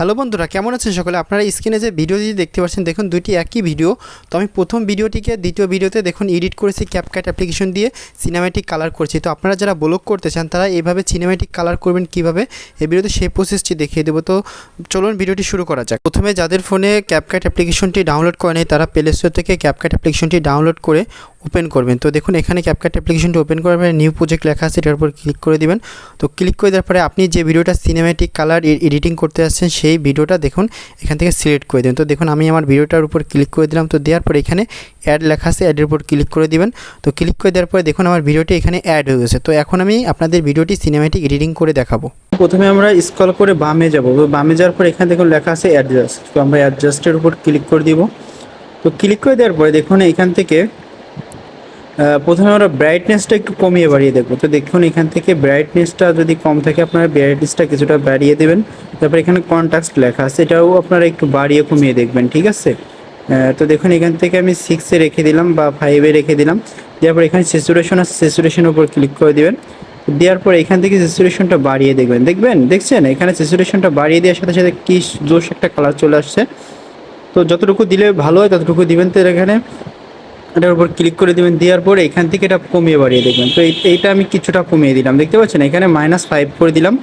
Hello বন্ধুরা, কেমন আছেন সকলে? আপনারা স্ক্রিনে যে ভিডিওটি দেখতে পাচ্ছেন, দেখুন দুইটি একই ভিডিও তো আমি প্রথম ভিডিওটিকে দ্বিতীয় ভিডিওতে দেখুন এডিট করেছি ক্যাপকাট অ্যাপ্লিকেশন দিয়ে সিনেম্যাটিক কালার করছি। তো আপনারা যারা ব্লগ করতে চান, তারা এইভাবে সিনেম্যাটিক কালার করবেন কীভাবে? এই ভিডিওতে সেই প্রসেসটি দেখিয়ে দেবো। তো চলুন ভিডিওটি শুরু করা যাক। প্রথমে যাদের ফোনে ক্যাপকাট অ্যাপ্লিকেশনটি ডাউনলোড করে নেই, তারা প্লে স্টোর থেকে ক্যাপকাট অ্যাপ্লিকেশনটি ডাউনলোড করে ওপেন করবেন। তো দেখুন, এখানে ক্যাপকাট অ্যাপ্লিকেশনটি ওপেন করার নিউ প্রজেক্ট লেখা আছে, এটার উপর ক্লিক করে দিবেন। তো ক্লিক করে দেওয়ার পরে আপনি যে ভিডিওটা সিনেম্যাটিক কালার এডিটিং করতে আসছেন, সেই ভিডিওটা দেখুন, এখান থেকে সিলেক্ট করে দেবেন তো দেখুন, আমি আমার ভিডিওটার উপর ক্লিক করে দিলাম। তো দেওয়ার পরে এখানে অ্যাড লেখা আছে অ্যাডের উপর ক্লিক করে দিবেন। তো ক্লিক করে দেওয়ার পরে দেখুন, আমার ভিডিওটি এখানে অ্যাড হয়ে গেছে। তো এখন আমি আপনাদের ভিডিওটি সিনেম্যাটিক এডিটিং করে দেখাবো। প্রথমে আমরা স্ক্রল করে বামে যাব। বামে যাওয়ার পর এখানে দেখুন, লেখা আছে অ্যাডজাস্ট তো আমরা অ্যাডজাস্টের উপর ক্লিক করে দিব। তো ক্লিক করে দেওয়ার পরে দেখুন, এখান থেকে প্রথমে আমরা ব্রাইটনেসটা একটু কমিয়ে বাড়িয়ে দেখব। তো দেখুন, এখান থেকে ব্রাইটনেসটা যদি কম থাকে, আপনারা ব্রাইটনেসটা কিছুটা বাড়িয়ে দেবেন। তারপর এখানে কন্ট্রাস্ট লেখা আছে, এটাও আপনারা একটু বাড়িয়ে কমিয়ে দেখবেন, ঠিক আছে? তো দেখুন, এখান থেকে আমি সিক্সে রেখে দিলাম বা ফাইভে রেখে দিলাম। দেওয়ার পর এখানে সেচুরেশন আছে সেচুরেশনের উপর ক্লিক করে দিবেন। দেওয়ার পর এখান থেকে সেচুরেশনটা বাড়িয়ে দেখবেন। দেখবেন? দেখছেন? এখানে সেচুরেশনটা বাড়িয়ে দেওয়ার সাথে সাথে কি জোশ একটা কালার চলে আসছে। তো যতটুকু দিলে ভালো হয়, ততটুকু দিবেন। তো এখানে এটার উপর ক্লিক করে দিবেন, দেওয়ার পরে এখান থেকে এটা কমিয়ে বাড়িয়ে দেখবেন। তো এই- এইটা আমি কিছুটা কমিয়ে দিলাম। দেখতে পাচ্ছেন, এখানে মাইনাস ফাইভ করে দিলাম।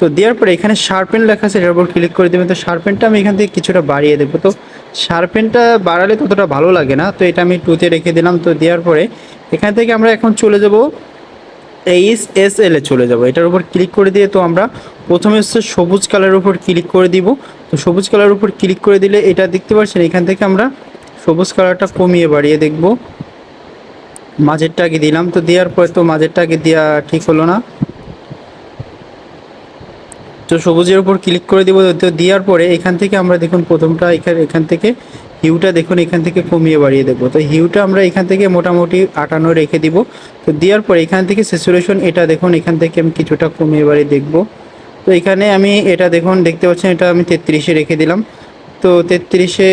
তো দেওয়ার পরে এখানে শার্পেন লেখা আছে, এটার উপর ক্লিক করে দেবেন। তো শার্পেনটা আমি এখান থেকে কিছুটা বাড়িয়ে দেবো। তো শার্পেনটা বাড়ালে ততটা ভালো লাগে না। তো এটা আমি টুতে রেখে দিলাম। তো দেওয়ার পরে এখান থেকে আমরা এখন চলে যাব এইচ এস এল এ চলে যাব। এটার উপর ক্লিক করে দিয়ে তো আমরা প্রথমে হচ্ছে সবুজ কালারের উপর ক্লিক করে দিব। তো সবুজ কালারের উপর ক্লিক করে দিলে এটা দেখতে পাচ্ছেন, এখান থেকে আমরা সবুজ কালারটা কমিয়ে বাড়িয়ে দেখব। মাঝেরটা আগে দিলাম, তো দেওয়ার পরে তো মাঝেরটা আগে দেওয়া ঠিক হলো না। তো সবুজের উপর ক্লিক করে দিব, তো দেওয়ার পরে এখান থেকে আমরা দেখুন প্রথমটা এখানে এখান থেকে হিউটা দেখুন এখান থেকে কমিয়ে বাড়িয়ে দেবো। তো হিউটা আমরা এখান থেকে মোটামুটি আটানো রেখে দিব। তো দেওয়ার পরে এখান থেকে স্যাচুরেশন এটা দেখুন, এখান থেকে আমি কিছুটা কমিয়ে বাড়িয়ে দেখব। তো এখানে আমি এটা দেখুন, দেখতে পাচ্ছেন এটা আমি তেত্রিশে রেখে দিলাম। তো তেত্রিশে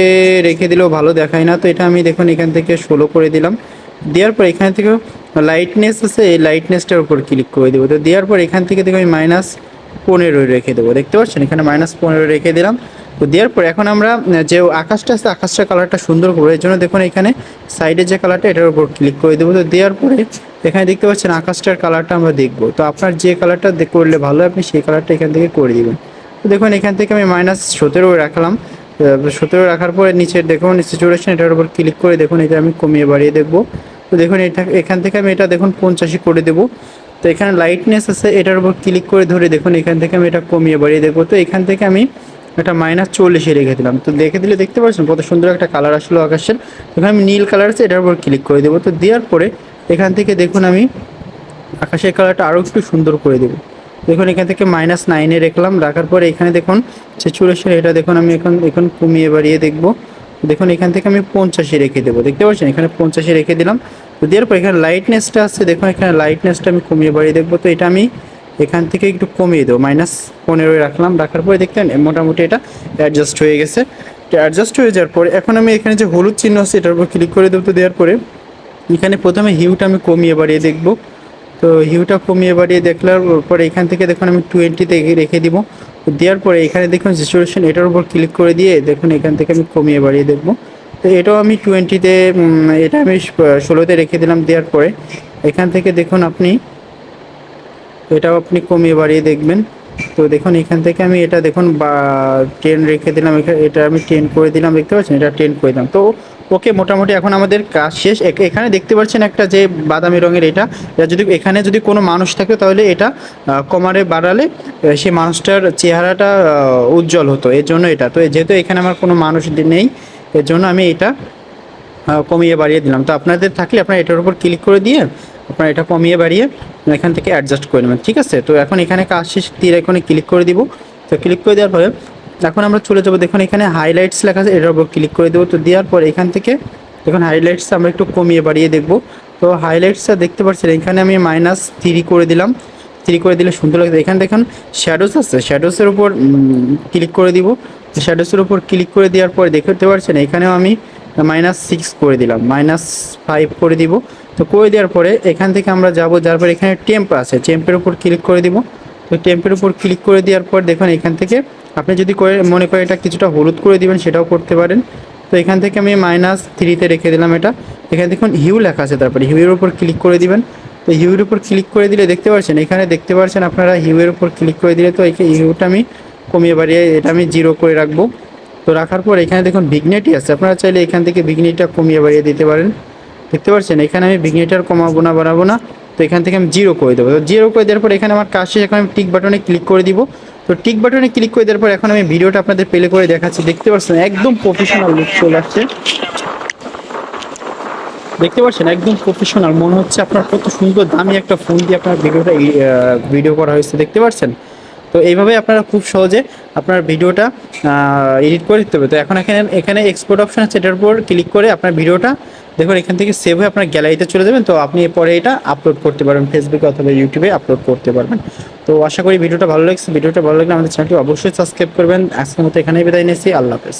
রেখে দিলেও ভালো দেখায় না। তো এটা আমি দেখুন এখান থেকে ষোলো করে দিলাম। দেওয়ার পর এখান থেকে লাইটনেস আছে, এই লাইটনেসটার উপর ক্লিক করে দেবো। তো দেওয়ার পর এখান থেকে দেখো আমি মাইনাস পনেরো রেখে দেবো। দেখতে পাচ্ছেন? এখানে মাইনাস পনেরো রেখে দিলাম। তো দেওয়ার পর এখন আমরা যে আকাশটা আছে আকাশটা কালারটা সুন্দর করব এর জন্য দেখুন এখানে সাইডে যে কালারটা এটার উপর ক্লিক করে দেবো। তো দেওয়ার পরে এখানে দেখতে পাচ্ছেন আকাশটার কালারটা আমরা দেখব। তো আপনার যে কালারটা করলে ভালো আপনি সেই কালারটা এখান থেকে করে দিবেন। তো দেখুন এখান থেকে আমি মাইনাস সতেরো রাখলাম। সতেরো রাখার পরে নিচে দেখুন সিচুয়েশন এটার উপর ক্লিক করে দেখুন, এটা আমি কমিয়ে বাড়িয়ে দেখব। তো দেখুন, এটা, এখান থেকে আমি এটা দেখুন পঞ্চাশি করে দেবো। তো এখানে লাইটনেস আছে, এটার উপর ক্লিক করে ধরে দেখুন, এখান থেকে আমি এটা কমিয়ে বাড়িয়ে দেখব। তো এখান থেকে আমি এটা মাইনাস চল্লিশে রেখে দিলাম। তো দেখে দিলে দেখতে পাচ্ছেন, কত সুন্দর একটা কালার আসলো আকাশের। এখানে আমি নীল কালার আছে, এটার উপর ক্লিক করে দেবো। তো দেওয়ার পরে এখান থেকে দেখুন আমি আকাশের কালারটা আরও একটু সুন্দর করে দেবো। দেখুন, এখান থেকে মাইনাস নাইনে রাখলাম, রাখার পরে এখানে দেখুন সেচুরেশন এটা দেখুন, আমি এখন এখন কমিয়ে বাড়িয়ে দেখব। দেখুন, এখান থেকে আমি পঞ্চাশে রেখে দেবো, দেখতে পাচ্ছেন? এখানে পঞ্চাশে রেখে দিলাম। তো দেওয়ার পর এখানে লাইটনেসটা আছে, দেখুন, এখানে লাইটনেসটা আমি কমিয়ে বাড়িয়ে দেখব। তো এটা আমি এখান থেকে একটু কমিয়ে দেবো মাইনাস পনেরোয় রাখলাম। রাখার পরে দেখতেন, মোটামুটি এটা অ্যাডজাস্ট হয়ে গেছে। তো অ্যাডজাস্ট হয়ে যাওয়ার পরে এখন আমি এখানে যে হলুদ চিহ্ন আছে, এটার উপর ক্লিক করে দেবো। তো দেওয়ার পরে এখানে প্রথমে হিউটা আমি কমিয়ে বাড়িয়ে দেখব। তো হিউটা কমিয়ে বাড়িয়ে দেখলার পরে এখান থেকে দেখুন আমি টোয়েন্টিতে রেখে দিব। দেওয়ার পরে এখানে দেখুন সিচুয়েশন এটার উপর ক্লিক করে দিয়ে দেখুন এখান থেকে আমি কমিয়ে বাড়িয়ে দেখব। তো এটাও আমি টোয়েন্টিতে এটা আমি ষোলোতে রেখে দিলাম দেওয়ার পরে। এখান থেকে দেখুন আপনি, এটাও আপনি কমিয়ে বাড়িয়ে দেখবেন। তো দেখুন এখান থেকে আমি এটা দেখুন বা টেন রেখে দিলাম এটা আমি টেন করে দিলাম, দেখতে পাচ্ছেন? এটা টেন করে দিলাম। তো ওকে, মোটামুটি এখন আমাদের কাজ শেষ। এখ- এখানে দেখতে পাচ্ছেন একটা যে বাদামি রঙের এটা। যদি এখানে যদি কোনো মানুষ থাকে তাহলে এটা কমারে বাড়ালে সেই মানুষটার চেহারাটা উজ্জ্বল হতো। এর জন্য এটা। তো যেহেতু এখানে আমার কোনো মানুষ নেই, এর জন্য আমি এটা কমিয়ে বাড়িয়ে দিলাম। তো আপনাদের থাকলে আপনারা এটার উপর ক্লিক করে দিয়ে আপনারা এটা কমিয়ে বাড়িয়ে এখান থেকে অ্যাডজাস্ট করে নেবেন। ঠিক আছে? তো এখন এখানে কাজ শেষ তীর এখানে ক্লিক করে দিব। তো ক্লিক করে দেওয়ার পরে এখন আমরা চলে যাব, দেখুন এখানে হাইলাইটস লেখা আছে, এটার উপর ক্লিক করে দেবো। তো দেওয়ার পর এখান থেকে, দেখুন হাইলাইটস আমরা একটু কমিয়ে বাড়িয়ে দেখব। তো হাইলাইটসটা দেখতে পাচ্ছেন, এখানে আমি মাইনাস থ্রি করে দিলাম। থ্রি করে দিলে সুন্দর লাগবে এখানে দেখুন শ্যাডোস আছে শ্যাডোসের উপর ক্লিক করে দিব। শ্যাডোসের উপর ক্লিক করে দেওয়ার পরে দেখতে পাচ্ছেন, এখানেও আমি মাইনাস সিক্স করে দিলাম। মাইনাস ফাইভ করে দিব। তো করে দেওয়ার পরে এখান থেকে আমরা যাব যার পর এখানে টেম্প আছে টেম্পের উপর ক্লিক করে দিব। তো টেম্পের উপর ক্লিক করে দেওয়ার পর দেখুন এখান থেকে আপনি যদি করে মনে করেন এটা কিছুটা হলুদ করে দিবেন, সেটাও করতে পারেন। তো এখান থেকে আমি মাইনাস থ্রিতে রেখে দিলাম এটা। এখানে দেখুন হিউ লেখা আছে তারপরে। হিউয়ের উপর ক্লিক করে দিবেন। তো হিউয়ের উপর ক্লিক করে দিলে দেখতে পাচ্ছেন এখানে দেখতে পাচ্ছেন আপনারা হিউয়ের উপর ক্লিক করে দিলে তো এই হিউটা আমি কমিয়ে বাড়িয়ে এটা আমি জিরো করে রাখব। তো রাখার পর এখানে দেখুন ভিগনেটি আছে। আপনারা চাইলে এখান থেকে ভিগনেটিটা কমিয়ে বাড়িয়ে দিতে পারেন। দেখতে পাচ্ছেন এখানে আমি ভিগনেটার কমাবো না, বাড়াবো না। তো এখান থেকে আমি জিরো করে দেবো। তো জিরো করে দেওয়ার পর এখানে আমার কাজ শেষ। এখন আমি টিক বাটনে ক্লিক করে দিব। তো টিক বাটনে ক্লিক করে দেওয়ার পর এখন আমি ভিডিওটা আপনাদের প্লে করে দেখাচ্ছি। দেখতে পাচ্ছেন, একদম প্রফেশনাল লুক চলে আসছে। দেখতে পাচ্ছেন, একদম প্রফেশনাল মনে হচ্ছে আপনার কত সুন্দর দামি একটা ফোন দিয়ে আপনার ভিডিওটা ভিডিও করা হয়েছে। দেখতে পাচ্ছেন? তো এইভাবে আপনারা খুব সহজে আপনার ভিডিওটা এডিট করে দিতে হবে। তো এখন এখানে এখানে এক্সপোর্ট অপশন আছে, এটার উপর ক্লিক করে আপনার ভিডিওটা দেখুন, এখান থেকে সেভ হয়ে আপনার গ্যালারিতে চলে যাবেন। তো আপনি এরপরে এটা আপলোড করতে পারবেন ফেসবুকে অথবা ইউটিউবে আপলোড করতে পারবেন। তো আশা করি ভিডিওটা ভালো লাগছে। ভিডিওটা ভালো লাগলে আমাদের চ্যানেলটি অবশ্যই সাবস্ক্রাইব করবেন। আজকের মতো এখানেই বিদায় নিয়েছি আল্লাহ হাফেজ।